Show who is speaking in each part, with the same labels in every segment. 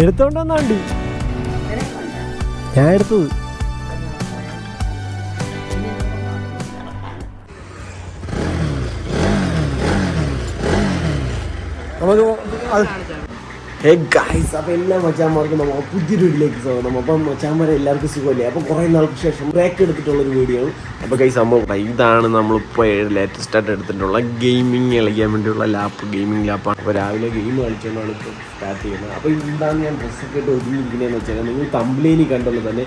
Speaker 1: എടുത്തോണ്ടെന്നാ വണ്ടി ഞാൻ എടുത്തത്. നമുക്ക് അത് ഹേ ഗായ്സ് അപ്പോൾ എല്ലാ മച്ചാന്മാർക്കും നമ്മൾ പുതിയൊരു വീട്ടിലേക്ക് സ്വാഗതം. അപ്പം മച്ചാന്മാരെ എല്ലാവർക്കും സുഖമല്ലേ? അപ്പോൾ കുറേ നാൾക്ക് ശേഷം ബ്രേക്ക് എടുത്തിട്ടുള്ളൊരു വീഡിയോ അപ്പോൾ ഗൈസ് സംഭവം ഇതാണ് നമ്മളിപ്പോൾ ലേറ്റസ്റ്റ് ആയിട്ട് എടുത്തിട്ടുള്ള ഗെയിമിങ് കളിക്കാൻ വേണ്ടിയുള്ള ലാപ്പ് ഗെയിമിംഗ് ലാപ്പാണ് അപ്പോൾ രാവിലെ ഗെയിം കളിച്ചുകൊണ്ടാണ് ഇപ്പോൾ സ്റ്റാർട്ട് ചെയ്യുന്നത്. അപ്പോൾ എന്താണ് ഞാൻ ഡ്രസ്സൊക്കെ ഇട്ട് ഒതുങ്ങിയിരിക്കുന്നതെന്ന് വെച്ചാൽ നിങ്ങൾ തമ്പ്ലേനി കണ്ടുള്ള തന്നെ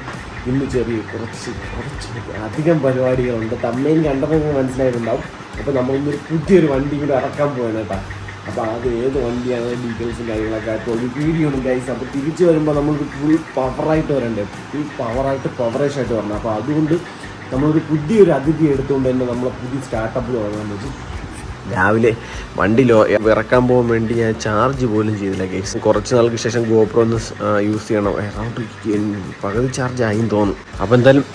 Speaker 1: ഇന്ന് ചെറിയ കുറച്ച് കുറച്ച് അധികം പരിപാടികളുണ്ട്. തമ്പ്ലേനി കണ്ടപ്പോൾ മനസ്സിലായിട്ടുണ്ടാവും. അപ്പോൾ നമ്മളിന്നൊരു പുതിയൊരു വണ്ടി കൂടെ ഇറക്കാൻ പോവാണ് കേട്ടോ. അപ്പോൾ അത് ഏത് വണ്ടിയാണ് ഡീറ്റെയിൽസും കാര്യങ്ങളൊക്കെ അപ്പോൾ ഒരു വീഡിയോ ഉണ്ട് ഗൈസ് അപ്പോൾ തിരിച്ച് വരുമ്പോൾ നമ്മൾക്ക് ഫുൾ പവറായിട്ട് വരണ്ടേ? ഫുൾ പവറായിട്ട് പവറേജ് ആയിട്ട് വരണം. അപ്പോൾ അതുകൊണ്ട് നമ്മളൊരു പുതിയൊരു അതിഥി എടുത്തുകൊണ്ട് തന്നെ നമ്മളെ പുതിയ സ്റ്റാർട്ടപ്പ് തുടങ്ങാമെന്ന് വെച്ചു. രാവിലെ വണ്ടി ലോ ഇറക്കാൻ പോകാൻ വേണ്ടി ഞാൻ ചാർജ് പോലും ചെയ്തില്ല കേസ് കുറച്ച് നാൾക്ക് ശേഷം ഗോപ്രോ ഒന്ന് യൂസ് ചെയ്യണം. എറൗണ്ട് പകുതി ചാർജ് ആയി തോന്നും അപ്പോൾ എന്തായാലും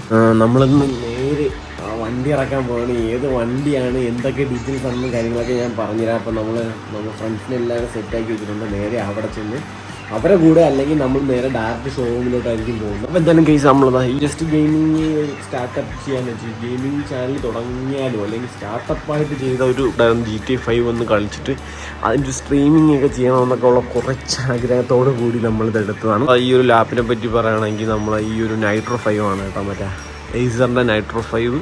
Speaker 1: നമ്മളിന്ന് നേരെ വണ്ടി ഇറക്കാൻ പോവാണ്. ഏത് വണ്ടിയാണ് എന്തൊക്കെ ഡീറ്റെയിൽസ് ആണെന്നും കാര്യങ്ങളൊക്കെ ഞാൻ പറഞ്ഞുതരാം. അപ്പോൾ നമ്മൾ നമ്മൾ ഫ്രണ്ട്സിനെല്ലാവരും സെറ്റാക്കി വെച്ചിട്ടുണ്ട്. നേരെ അവിടെ ചെന്ന് അവരെ കൂടെ അല്ലെങ്കിൽ നമ്മൾ നേരെ ഡയറക്റ്റ് ഷോറൂമിലോട്ടായിരിക്കും പോകുന്നത്. അപ്പോൾ എന്തായാലും കേസ് ഈ ജസ്റ്റ് ഗെയിമിങ് സ്റ്റാർട്ടപ്പ് ചെയ്യാൻ വെച്ചു ഗെയിമിങ് ചാനൽ തുടങ്ങിയാലോ അല്ലെങ്കിൽ സ്റ്റാർട്ടപ്പായിട്ട് ചെയ്ത ഒരു ജി ടി ഫൈവ് ഒന്ന് കളിച്ചിട്ട് അതിന്റെ സ്ട്രീമിംഗ് ഒക്കെ ചെയ്യണമെന്നൊക്കെ ഉള്ള കുറച്ച് ആഗ്രഹത്തോടു കൂടി നമ്മൾ ഇതെടുത്തതാണ് ഈ ഒരു ലാപ്പിനെ പറ്റി പറയുകയാണെങ്കിൽ നമ്മൾ ഈ ഒരു നൈട്രോ ഫൈവ് ആണ് കേട്ടോ മറ്റേ ഏസറിന്റെ നൈട്രോ ഫൈവ്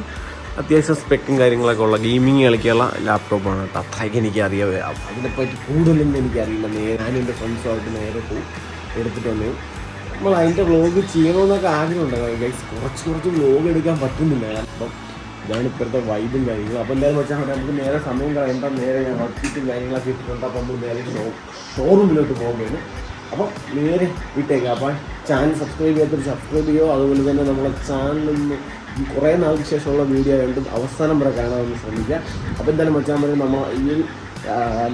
Speaker 1: അത്യാവശ്യം സ്പെക്കും കാര്യങ്ങളൊക്കെ ഉള്ള ഗെയിമിങ് കളിക്കാനുള്ള ലാപ്ടോപ്പാണ് കേട്ടോ അത്രയ്ക്ക് എനിക്ക് അറിയാതെ അതിനെപ്പറ്റി കൂടുതലൊന്നും എനിക്കറിയില്ല. നേരെ ഞാനും എന്റെ ഫ്രണ്ട്സുമായിട്ട് നേരെ പോയി എടുത്തിട്ട് വന്നു. നമ്മൾ അതിന്റെ വ്ലോഗ് ചെയ്യണമെന്നൊക്കെ ആഗ്രഹമുണ്ട്. ഗൈസ് കുറച്ച് കുറച്ച് വ്ലോഗ് എടുക്കാൻ പറ്റുന്നില്ല. അപ്പം ഇതാണ് ഇപ്പോഴത്തെ വൈബും കാര്യങ്ങളും. അപ്പോൾ എന്തായാലും വെച്ചാൽ നമുക്ക് നേരെ സമയം കളയണ്ട. നേരെ ഞാൻ വർക്കിട്ടും കാര്യങ്ങളൊക്കെ ഇട്ടിട്ടുണ്ട് അപ്പോൾ നമ്മൾ നേരെ ഷോ ഷോറൂമിലോട്ട് പോകുകയാണ് അപ്പം നേരെ വിട്ടേക്കാം. അപ്പം ചാനൽ സബ്സ്ക്രൈബ് ചെയ്യാത്തൊരു സബ്സ്ക്രൈബ് ചെയ്യുമോ അതുപോലെ തന്നെ നമ്മളെ ചാനലൊന്ന് കുറേ നാൾക്ക് ശേഷമുള്ള വീഡിയോ ആയതുകൊണ്ട് അവസാനം വരെ കാണാമെന്ന് ശ്രമിക്കുക അപ്പോൾ എന്തായാലും വെച്ചാൽ മതി നമ്മൾ ഈ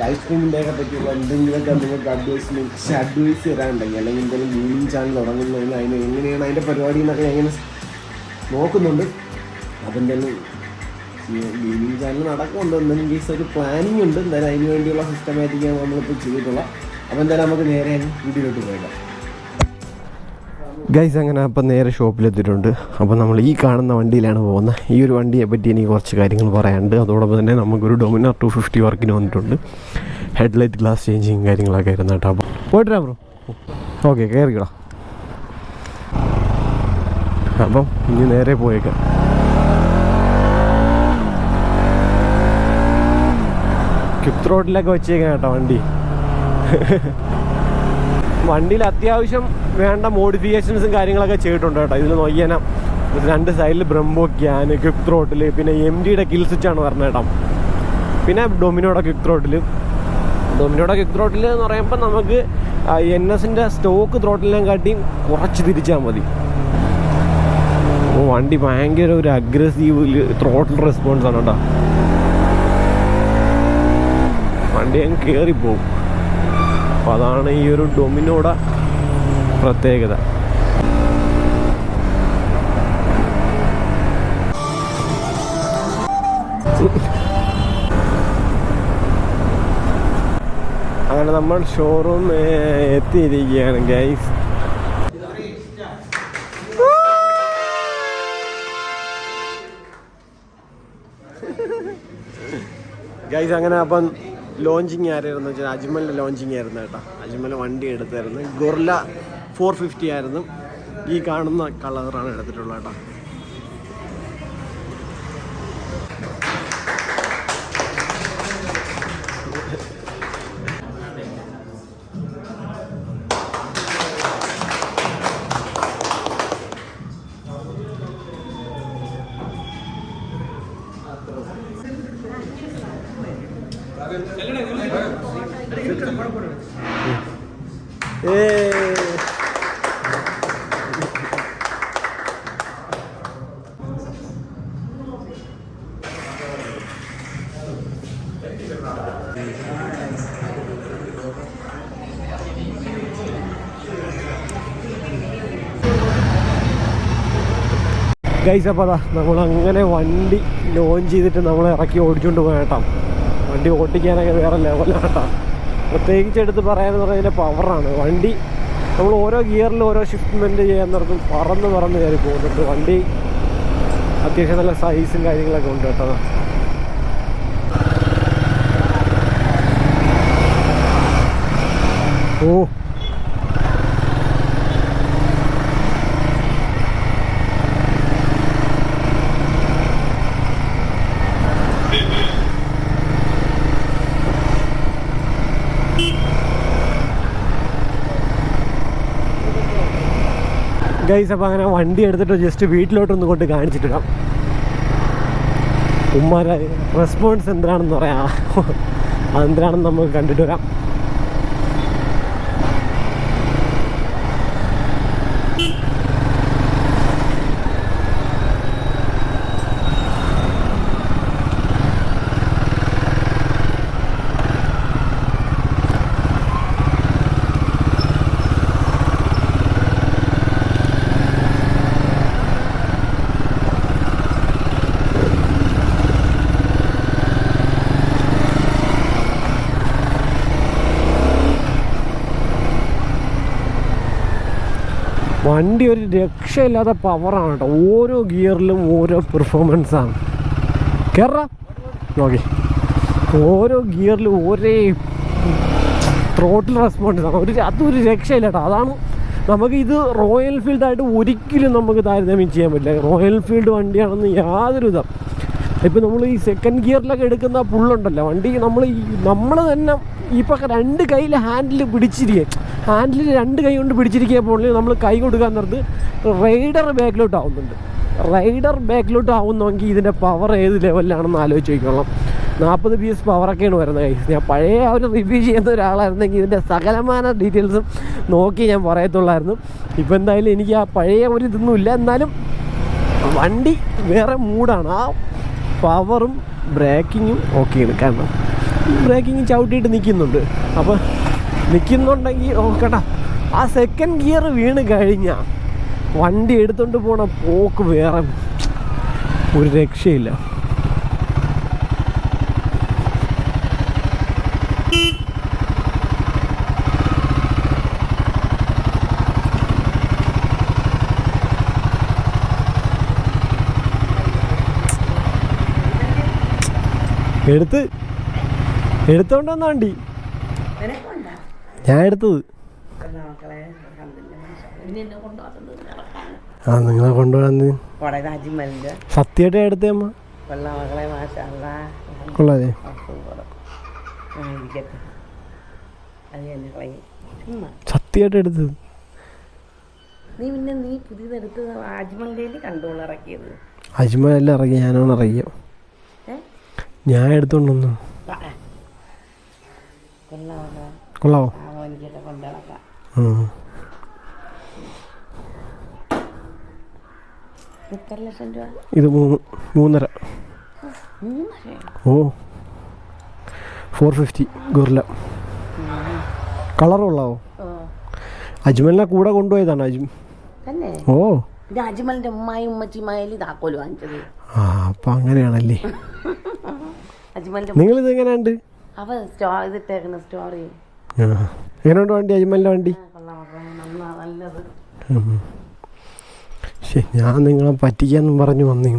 Speaker 1: ലൈവ് സ്ട്രീമിന്റെയൊക്കെ പറ്റിയുള്ള എന്തെങ്കിലുമൊക്കെ നിങ്ങൾക്ക് അഡ്വൈസ് അഡ്വൈസ് തരാനുണ്ടെങ്കിൽ അല്ലെങ്കിൽ എന്തെങ്കിലും ഗെയിമിംഗ് ചാനൽ തുടങ്ങുന്നതിന് അതിന് എങ്ങനെയാണ് അതിന്റെ പരിപാടി എന്നൊക്കെ എങ്ങനെ നോക്കുന്നുണ്ട്. അപ്പം എന്തായാലും ഗെയിമിംഗ് ചാനൽ നടക്കുന്നുണ്ട്. എന്തെങ്കിലും കേസ് ഒരു പ്ലാനിങ് ഉണ്ട്. എന്തായാലും അതിന് വേണ്ടിയുള്ള സിസ്റ്റമാറ്റിക്കാണ് നമ്മളിപ്പോൾ ചെയ്തിട്ടുള്ളത് അപ്പോൾ എന്തായാലും നമുക്ക് നേരെ വീട്ടിലോട്ട് പോയേക്കാം ഗൈസ് അങ്ങനെ അപ്പം നേരെ ഷോപ്പിലെത്തിയിട്ടുണ്ട്. അപ്പോൾ നമ്മൾ ഈ കാണുന്ന വണ്ടിയിലാണ് പോകുന്നത്. ഈ ഒരു വണ്ടിയെ പറ്റി എനിക്ക് കുറച്ച് കാര്യങ്ങൾ പറയാനുണ്ട്. അതോടൊപ്പം തന്നെ നമുക്കൊരു ഡൊമിനാർ ടു ഫിഫ്റ്റി വർക്കിന് വന്നിട്ടുണ്ട്. ഹെഡ്ലൈറ്റ് ഗ്ലാസ് ചേഞ്ചിങ് കാര്യങ്ങളൊക്കെ ആയിരുന്നു കേട്ടോ. അപ്പോൾ പോയിട്ടാ ബ്രോ ഓക്കെ കയറിക്കടാ അപ്പം ഇനി നേരെ പോയേക്കാം. കിപ്ത് റോഡിലൊക്കെ വെച്ചേക്കാം കേട്ടോ വണ്ടി. വണ്ടിയിൽ അത്യാവശ്യം വേണ്ട മോഡിഫിക്കേഷൻസും കാര്യങ്ങളൊക്കെ ചെയ്തിട്ടുണ്ട് കേട്ടോ. ഇതിൽ നോക്കിയാൽ രണ്ട് സൈഡിൽ ബ്രംബോ ക്യാൻ ക്വിക്ക് ത്രോട്ടിൽ പിന്നെ എം ഡിയുടെ കിൽ സ്വിച്ചാണ് പറഞ്ഞത് കേട്ടോ. പിന്നെ ഡൊമിനോയുടെ ക്വിക്ക് ത്രോട്ടിൽ ഡൊമിനോയുടെ ക്വിക്ക് ത്രോട്ടിൽ എന്ന് പറയുമ്പോൾ നമുക്ക് എൻ എസിന്റെ സ്റ്റോക്ക് ത്രോട്ടിലിനെ കാട്ടിയും കുറച്ച് തിരിച്ചാൽ മതി. വണ്ടി ഭയങ്കര ഒരു അഗ്രസീവ് ത്രോട്ടിൽ റെസ്പോൺസ് ആണ് കേട്ടോ. വണ്ടി അങ്ങ് കയറിപ്പോവും അപ്പോൾ അതാണ് ഈ ഒരു ഡൊമിനോയുടെ പ്രത്യേകത. അങ്ങനെ നമ്മൾ ഷോറൂം എത്തിയിരിക്കുകയാണ് ഗൈസ് ഗൈസ് അങ്ങനെ അപ്പം ലോഞ്ചിങ് ആരായിരുന്നു വെച്ചാൽ അജ്മലിന്റെ ലോഞ്ചിങ് ആയിരുന്നു കേട്ടോ. അജ്മൽ വണ്ടി എടുത്തായിരുന്നു. ഗൊർല ഫോർ ഫിഫ്റ്റി ആയിരുന്നു. ഈ കാണുന്ന കളറാണ് എടുത്തിട്ടുള്ളത് കേട്ടോ. ഗൈസ് അപ്പോൾ അതാ നമ്മൾ അങ്ങനെ വണ്ടി ലോഞ്ച് ചെയ്തിട്ട് നമ്മൾ ഇറക്കി ഓടിച്ചുകൊണ്ട് പോയേട്ടാ വണ്ടി ഓട്ടിക്കാനൊക്കെ വേറെ ലെവലാണ് പ്രത്യേകിച്ച് എടുത്ത് പറയാന്ന് പറഞ്ഞാൽ പവറാണ് വണ്ടി നമ്മൾ ഓരോ ഗിയറിൽ ഓരോ ഷിഫ്റ്റ്മെന്റ് ചെയ്യാൻ നേരത്തും പറന്ന് പറന്ന് കയറി പോകുന്നുണ്ട്. വണ്ടി അത്യാവശ്യം നല്ല സൈസും കാര്യങ്ങളൊക്കെ ഉണ്ട് കേട്ടോ. ഓ ഗൈസ് അപ്പോൾ അങ്ങനെ വണ്ടി എടുത്തിട്ട് ജസ്റ്റ് വീട്ടിലോട്ടൊന്ന് കൊണ്ട് കാണിച്ചിട്ടിടാം. ഉമ്മാരെ റെസ്പോൺസ് എന്താണെന്ന് പറയാം. അതെന്തിനാണെന്ന് നമുക്ക് കണ്ടിട്ട് വരാം. വണ്ടി ഒരു രക്ഷയില്ലാത്ത പവറാണ് കേട്ടോ ഓരോ ഗിയറിലും ഓരോ പെർഫോമൻസ് ആണ്. കയറ നോക്കി. ഓരോ ഗിയറിലും ഒരേ ത്രോട്ടിൽ റെസ്പോണ്ട് ആണ്. ഒരു അതൊരു രക്ഷയില്ല കേട്ടോ അതാണ് നമുക്ക് ഇത് റോയൽ ഫീൽഡായിട്ട് ഒരിക്കലും നമുക്ക് താരതമ്യം ചെയ്യാൻ പറ്റില്ല. റോയൽ ഫീൽഡ് വണ്ടിയാണെന്ന് യാതൊരു വിധം ഇപ്പം നമ്മൾ ഈ സെക്കൻഡ് ഗിയറിലൊക്കെ എടുക്കുന്ന പുള്ളുണ്ടല്ലോ വണ്ടി നമ്മൾ ഈ നമ്മൾ തന്നെ ഇപ്പം രണ്ട് കയ്യിൽ ഹാൻഡിൽ പിടിച്ചിരിക്കുക ഹാൻഡിൽ രണ്ട് കൈ കൊണ്ട് പിടിച്ചിരിക്കുക പോലും നമ്മൾ കൈ കൊടുക്കാൻ നിർത്ത് റൈഡർ ബാക്കിലോട്ട് ആവുന്നുണ്ട്. റൈഡർ ബാക്കിലോട്ട് ആവുന്നെങ്കിൽ ഇതിന്റെ പവർ ഏത് ലെവലിലാണെന്ന് ആലോചിച്ച് നോക്കിക്കോളാം. നാൽപ്പത് പി എസ് പവറൊക്കെയാണ് വരുന്നത് കൈസ് ഞാൻ പഴയ ആ ഒരു റിവ്യൂ ചെയ്യുന്ന ഒരാളായിരുന്നെങ്കിൽ ഇതിന്റെ സകലമാന ഡീറ്റെയിൽസും നോക്കി ഞാൻ പറയത്തുള്ളായിരുന്നു. ഇപ്പം എന്തായാലും എനിക്ക് ആ പഴയ ഒരു ഇതൊന്നും ഇല്ല. എന്നാലും വണ്ടി വേറെ മൂഡാണ് ആ പവറും ബ്രേക്കിങ്ങും ഓക്കെയാണ് കാരണം ബ്രേക്കിങ് ചവിട്ടിയിട്ട് നിൽക്കുന്നുണ്ട്. അപ്പോൾ നിൽക്കുന്നുണ്ടെങ്കിൽ നോക്കട്ടാ ആ സെക്കൻഡ് ഗിയർ വീണ് കഴിഞ്ഞാൽ വണ്ടി എടുത്തുകൊണ്ട് പോണ പോക്ക് വേറെ ഒരു രക്ഷയില്ല. എടുത്ത് എടുത്തോണ്ട് വന്ന വണ്ടി.
Speaker 2: നിനക്കുണ്ടോ
Speaker 1: ഞാൻ എടുത്തത്. ആ നിങ്ങളെ കൊണ്ടുപോകാന്ന് സത്യമായിട്ട് എടുത്തേ അമ്മ. കൊള്ളാതെ സത്യമായിട്ട് എടുത്തത്.
Speaker 2: നീ പിന്നെ നീ പുതിയതെടുത്ത് അജ്മലിന്റെ കണ്ടോളൂ ഇറക്കിയത്
Speaker 1: അജ്മലെല്ലാം ഇറങ്ങി ഞാനാണ് ഇറങ്ങിയ
Speaker 2: ഏ
Speaker 1: ഞാൻ എടുത്തോണ്ടൊന്നു. കൊള്ളാവോ
Speaker 2: ആ എനിക്കൊക്കെ കൊണ്ടു നടക്കാം
Speaker 1: ഉം.
Speaker 2: എത്ര ലക്ഷം രൂപ
Speaker 1: ഇത് മൂന്ന് മൂന്നര. ഓ. ഫോർ ഫിഫ്റ്റി ഗുർല
Speaker 2: കളറുള്ളോ
Speaker 1: അജ്മലിനെ കൂടെ കൊണ്ടുപോയതാണ് അജ്മ ഓ.
Speaker 2: അജ്മലിന്റെ ഉമ്മായി ഉമ്മച്ചിമായാലും താക്കോൽ വാങ്ങിച്ചത്.
Speaker 1: ആ അപ്പൊ അങ്ങനെയാണല്ലേ.
Speaker 2: അജ്മലിന്റെ നിങ്ങൾ
Speaker 1: നിങ്ങളിത് എങ്ങനെയുണ്ട്
Speaker 2: അവ സ്റ്റോ ഇതിട്ടേക്കുന്ന സ്റ്റോറി
Speaker 1: എങ്ങനെയുണ്ട് വണ്ടി? അജ്മലിന്റെ വണ്ടി? ശരി ഞാൻ നിങ്ങളെ പറ്റിക്കാന്നും പറഞ്ഞു വന്നു.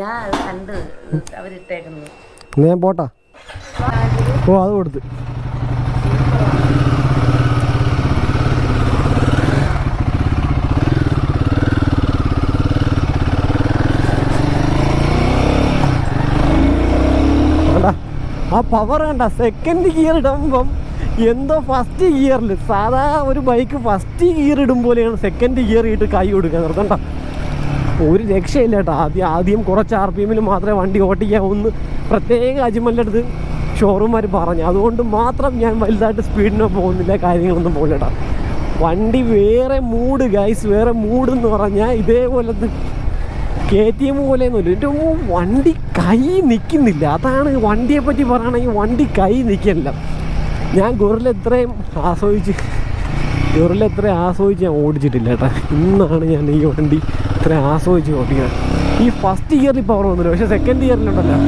Speaker 2: ഞാൻ കണ്ട്
Speaker 1: ഞാൻ പോട്ടാ. ഓ അത് കൊടുത്ത്. ആ പവർ കണ്ട സെക്കൻഡ് ഗിയർ ഇടുമ്പം എന്തോ ഫസ്റ്റ് ഗിയറിൽ സാധാ ഒരു ബൈക്ക് ഫസ്റ്റ് ഗിയർ ഇടും പോലെയാണ് സെക്കൻഡ് ഗിയർ ഇട്ട് കൈ കൊടുക്കുക നിർത്തണ്ട ഒരു രക്ഷയില്ല കേട്ടോ. ആദ്യം ആദ്യം കുറച്ച് ആർ പി എമ്മിൽ മാത്രമേ വണ്ടി ഓട്ടിക്കാൻ ഒന്ന് പ്രത്യേക അജ്മലിന്റെ അടുത്ത് ഷോറൂമാർ പറഞ്ഞു. അതുകൊണ്ട് മാത്രം ഞാൻ വലുതായിട്ട് സ്പീഡിനോ പോകുന്നില്ല കാര്യങ്ങളൊന്നും പോലെടാ വണ്ടി വേറെ മൂഡ് ഗൈസ് വേറെ മൂഡ് എന്ന് പറഞ്ഞാൽ ഇതേപോലത്തെ കെ ടി എം പോലെയൊന്നുമില്ല. എന്റെ വണ്ടി കൈ നിൽക്കുന്നില്ല അതാണ് വണ്ടിയെ പറ്റി പറയുകയാണെങ്കിൽ വണ്ടി കൈ നിൽക്കില്ല ഞാൻ ഗുറിൽ എത്രയും ആസ്വദിച്ച് ഗുറിൽ എത്രയും ആസ്വദിച്ച് ഞാൻ ഓടിച്ചിട്ടില്ല കേട്ടോ. ഇന്നാണ് ഞാൻ ഈ വണ്ടി ഇത്രയും ആസ്വദിച്ച് ഓടിക്കുന്നത്. ഈ ഫസ്റ്റ് ഇയറിൽ പവർ വന്നില്ല പക്ഷേ സെക്കൻഡ് ഇയറിലുണ്ടല്ലോ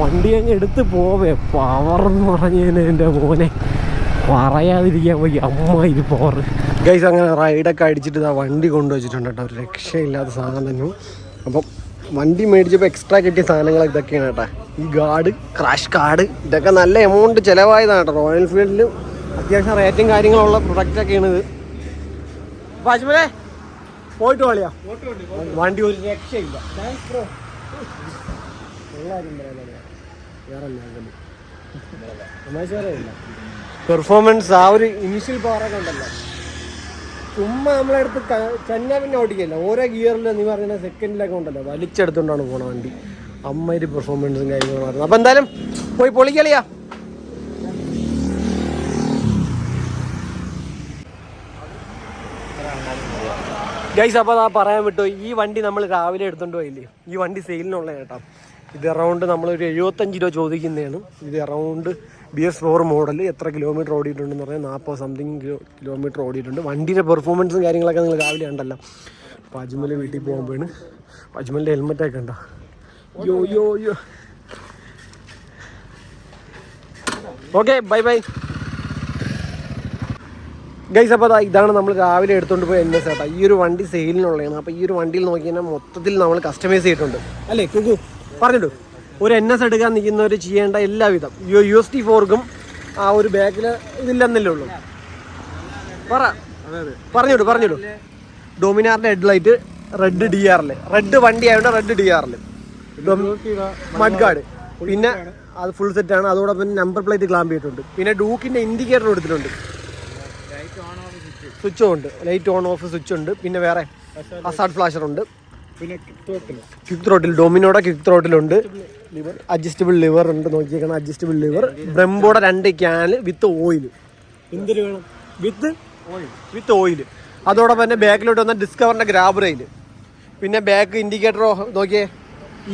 Speaker 1: വണ്ടി അങ്ങ് എടുത്ത് പോവേ. പവർ എന്ന് പറഞ്ഞതിന് എന്റെ മോനെ പറയാതിരിക്കാൻ പോയി അമ്മ ഇത് പവർ ഗൈസ് അങ്ങനെ റൈഡൊക്കെ അടിച്ചിട്ട് ഇതാ വണ്ടി കൊണ്ടുവച്ചിട്ടുണ്ട് കേട്ടോ. ഒരു രക്ഷയില്ലാത്ത സാധനം അപ്പം വണ്ടി മേടിച്ചപ്പോൾ എക്സ്ട്രാ കിട്ടിയ സാധനങ്ങൾ ഇതൊക്കെയാണ് കേട്ടോ. ഈ ഗാർഡ് ക്രാഷ് കാർഡ് ഇതൊക്കെ നല്ല എമൗണ്ട് ചിലവായതാണ് കേട്ടോ. റോയൽ എൻഫീൽഡിൽ അത്യാവശ്യം റേറ്റും കാര്യങ്ങളുള്ള പ്രൊഡക്റ്റൊക്കെയാണ് ഇത്. അപ്പോൾ പോയിട്ട് കളിയാ വണ്ടി ഒരു രക്ഷയില്ല. പെർഫോമൻസ് ആ ഒരു ഇനിഷ്യൽ പവറൊക്കെ ഉണ്ടല്ലോ. ചുമ്മാ നമ്മളെടുത്ത് ചെന്ന പിന്നെ ഓടിക്കല്ല. ഓരോ ഗിയറിൽ നീ പറഞ്ഞ സെക്കൻഡിലൊക്കെ ഉണ്ടല്ലോ. വലിച്ചെടുത്തുകൊണ്ടാണ് പോണ വണ്ടി. അമ്മയുടെ പെർഫോമൻസും കാര്യങ്ങളും അപ്പം എന്തായാലും പോയി പൊളിക്കളിയാ. ഗൈസ് അപ്പോൾ ആ പറയാൻ വിട്ടു. ഈ വണ്ടി നമ്മൾ രാവിലെ എടുത്തോണ്ട് പോയില്ലേ? ഈ വണ്ടി സെയിലിനുള്ള കേട്ടോ ഇത് അറൗണ്ട് നമ്മളൊരു എഴുപത്തഞ്ച് രൂപ ചോദിക്കുന്നതാണ്. ഇത് around B S four model എത്ര കിലോമീറ്റർ ഓടിയിട്ടുണ്ടെന്ന് പറഞ്ഞാൽ നാൽപ്പത് സംതിങ് കിലോ കിലോമീറ്റർ ഓടിയിട്ടുണ്ട്. വണ്ടിയുടെ പെർഫോമൻസും കാര്യങ്ങളൊക്കെ നിങ്ങൾ രാവിലെ ഉണ്ടല്ലോ അപ്പോൾ അജ്മൽ വീട്ടിൽ പോകുമ്പോഴാണ് അജ്മലിന്റെ ഹെൽമെറ്റൊക്കെ ഉണ്ടോ യോ യോ യോ. Okay bye bye. ഗൈസ് അപ്പോൾ അതാ ഇതാണ് നമ്മൾ രാവിലെ എടുത്തുകൊണ്ട് പോയ എൻ എസ് ഏട്ടാ ഈ ഒരു വണ്ടി സെയിലിനുള്ളതാണ് അപ്പോൾ ഈ ഒരു വണ്ടിയിൽ നോക്കി കഴിഞ്ഞാൽ മൊത്തത്തിൽ നമ്മൾ കസ്റ്റമൈസ് ചെയ്തിട്ടുണ്ട്. അല്ലേ കുക്കു? പറഞ്ഞിട്ടു. ഒരു എൻ എസ് എടുക്കാൻ നിൽക്കുന്നവർ ചെയ്യേണ്ട എല്ലാവിധം. യു യു എസ് ടി ഫോർക്കും ആ ഒരു ബാക്കിൽ ഇതില്ലെന്നല്ലേ ഉള്ളൂ. പറ. പറഞ്ഞോളൂ പറഞ്ഞോളൂ. ഡൊമിനാറിന്റെ ഹെഡ് ലൈറ്റ് റെഡ് ഡി ആറിൽ റെഡ് വണ്ടി ആയതുകൊണ്ട് റെഡ് ഡി ആറിൽ മഡ് ഗാർഡ് പിന്നെ അത് ഫുൾ സെറ്റ് ആണ്. അതോടൊപ്പം നമ്പർ പ്ലേറ്റ് ക്ലാമ്പ് ചെയ്തിട്ടുണ്ട്. പിന്നെ ഡൂക്കിന്റെ ഇൻഡിക്കേറ്റർ കൊടുത്തിട്ടുണ്ട്. സ്വിച്ചും ഉണ്ട്. ലൈറ്റ് ഓൺ ഓഫ് സ്വിച്ച് ഉണ്ട്. പിന്നെ വേറെ അസാഡ് ഫ്ലാഷർ ഉണ്ട്. ക്വിക്ക് ത്രോട്ടിൽ ഡൊമിനോടെ ക്വിക്ക് ത്രോട്ടിലുണ്ട് അഡ്ജസ്റ്റബിൾ ലിവർ ഉണ്ട് നോക്കിയേക്കണം അഡ്ജസ്റ്റബിൾ ലിവർ ബ്രംബോടെ രണ്ട് ക്യാൻ വിത്ത് ഓയിൽ വേണം? വിത്ത് വിത്ത് ഓയിൽ അതോടൊപ്പം തന്നെ ബാക്കിലോട്ട് വന്ന ഡിസ്കവറിന്റെ ഗ്രാബ് റെയിൽ പിന്നെ ബാക്ക് ഇൻഡിക്കേറ്ററോ നോക്കിയേ.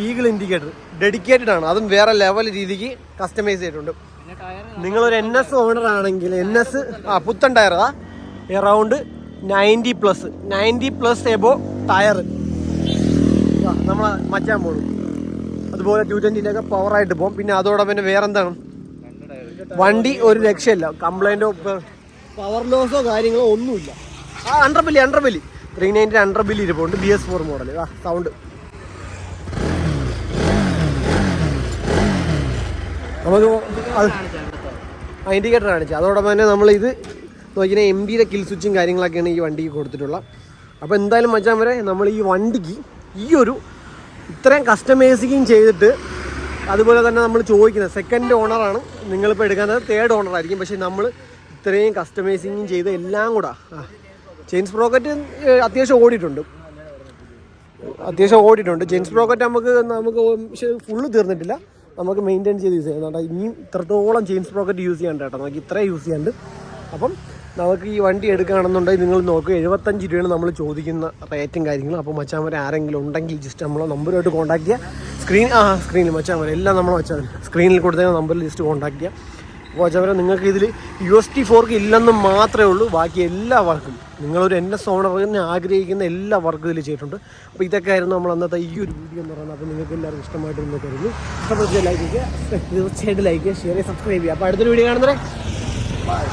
Speaker 1: ഈഗിൾ ഇൻഡിക്കേറ്റർ ഡെഡിക്കേറ്റഡ് ആണ്. അതും വേറെ ലെവൽ രീതിക്ക് കസ്റ്റമൈസ് ചെയ്തിട്ടുണ്ട്. നിങ്ങളൊരു എൻ എസ് ഓണർ ആണെങ്കിൽ എൻ എസ് ആ പുത്തൻ ടയറാ around ninety plus ninety plus above tyre നമ്മളെ മച്ചാൻ പോകും അതുപോലെ ടു ട്വന്റിയിലൊക്കെ പവറായിട്ട് പോകും പിന്നെ അതോടെ പിന്നെ വേറെ എന്താണ് വണ്ടി ഒരു രക്ഷയില്ല. കംപ്ലൈന്റോ പവർ ലോസോ കാര്യങ്ങളോ ഒന്നുമില്ല. ആ underbelly underbelly three ninety underbelly B S four model ആ സൗണ്ട് നമുക്ക് അത് ഇൻഡിക്കേറ്റർ കാണിച്ചു. അതോടൊപ്പം തന്നെ നമ്മൾ ഇത് നോക്കിയാൽ എം ബിയുടെ കിൽ സ്വിച്ചും കാര്യങ്ങളൊക്കെയാണ് ഈ വണ്ടിക്ക് കൊടുത്തിട്ടുള്ളത്. അപ്പോൾ എന്തായാലും മച്ചാൻ വരെ നമ്മൾ ഈ വണ്ടിക്ക് ഈ ഒരു ഇത്രയും കസ്റ്റമൈസിങ് ചെയ്തിട്ട് അതുപോലെ തന്നെ നമ്മൾ ചോദിക്കുന്നത് സെക്കൻഡ് ഓണറാണ് നിങ്ങളിപ്പോൾ എടുക്കുന്നത് തേർഡ് ഓണർ ആയിരിക്കും. പക്ഷേ നമ്മൾ ഇത്രയും കസ്റ്റമൈസിങ് ചെയ്ത് എല്ലാം കൂടെ ചെയിൻസ് പ്രോക്കറ്റ് അത്യാവശ്യം ഓടിയിട്ടുണ്ട്. അത്യാവശ്യം ഓടിയിട്ടുണ്ട്. ജെയിൻസ് പ്രോക്കറ്റ് നമുക്ക് നമുക്ക് ഫുള്ള് തീർന്നിട്ടില്ല. നമുക്ക് മെയിന്റെയിൻ ചെയ്ത് യൂസ് ചെയ്യാം. ഇനിയും ഇത്രത്തോളം ചെയിൻസ് പ്രോക്കറ്റ് യൂസ് ചെയ്യാണ്ട് കേട്ടോ. നമുക്ക് ഇത്രയും യൂസ് ചെയ്യാണ്ട് അപ്പം നമുക്ക് ഈ വണ്ടി എടുക്കുകയാണെന്നുണ്ടെങ്കിൽ നിങ്ങൾ നോക്കുക എഴുപത്തഞ്ച് രൂപയാണ് നമ്മൾ ചോദിക്കുന്ന റേറ്റും കാര്യങ്ങളും. അപ്പോൾ മച്ചാമരെ ആരെങ്കിലും ഉണ്ടെങ്കിൽ ജസ്റ്റ് നമ്മളെ നമ്പറുമായിട്ട് കോൺടാക്ട് ചെയ്യുക സ്ക്രീൻ ആ സ്ക്രീനിൽ മച്ചാമരെ എല്ലാം നമ്മളെ മച്ചാൻ സ്ക്രീനിൽ കൊടുത്തതിന് നമ്പറിൽ ജസ്റ്റ് കോൺടാക്ട് ചെയ്യുക അപ്പോൾ മച്ചാമരെ നിങ്ങൾക്ക് ഇതിൽ യു എസ് ടി ഫോർക്ക് ഇല്ലെന്ന് മാത്രമേ ഉള്ളൂ. ബാക്കി എല്ലാ വർക്കും നിങ്ങളൊരു എൻ എസ് ഓണറിന് ആഗ്രഹിക്കുന്ന എല്ലാ വർക്കും ഇതിൽ ചെയ്തിട്ടുണ്ട്. അപ്പോൾ ഇതൊക്കെ ആയിരുന്നു നമ്മൾ അന്നത്തെ ഈ ഒരു വീഡിയോ എന്ന് പറയുന്നത്. അപ്പോൾ നിങ്ങൾക്ക് എല്ലാവർക്കും ഇഷ്ടമായിട്ട് നിങ്ങൾക്ക് കരുതുന്നു. ഇഷ്ടപ്പെട്ട ലൈക്ക് ചെയ്യുക തീർച്ചയായിട്ടും ലൈക്ക് ചെയ്യുക ഷെയർ ചെയ്യുക സബ്സ്ക്രൈബ് ചെയ്യുക. അപ്പോൾ അടുത്തൊരു വീഡിയോ കാണുന്നവരെ ബൈ